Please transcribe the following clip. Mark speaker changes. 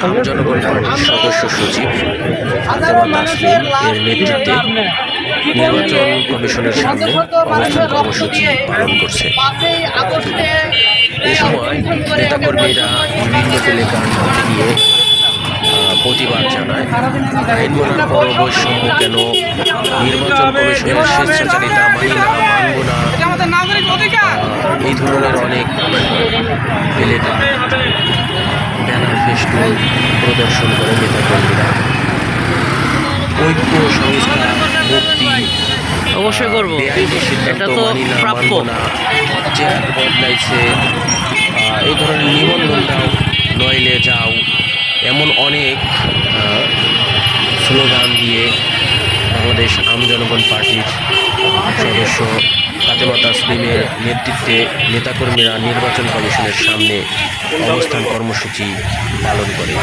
Speaker 1: পার্টির সদস্য সচিব ফাতেমা তাসলিম এর নেতৃত্বে নির্বাচন কমিশনের সামনে অবস্থান কর্মসূচি পালন করছে। এ সময় নেতাকর্মীরা বিভিন্ন এলাকার মধ্যে গিয়ে প্রতিবাদ জানায়। আইন মানার পর বৈষম্য কেন? নির্বাচন কমিশনের স্বেচ্ছাচারিতা মানি না মানব না। এই ধরনের অনেক ব্যানার প্রদর্শন করে নেতাকর্মীরা ঐক্য সংস্কার মুক্তি।
Speaker 2: অবশ্যই করব। এটা তো
Speaker 1: না
Speaker 2: প্রাপ্য।
Speaker 1: না চেহারা বদলাইছে এই ধরনের নিবন্ধন দাও নইলে যাও এমন অনেক স্লোগান দিয়ে বাংলাদেশ আম জনগণ পার্টির সদস্য ফাতেমা তাসলিমের নেতৃত্বে নেতাকর্মীরা নির্বাচন কমিশনের সামনে অবস্থান কর্মসূচি পালন করে।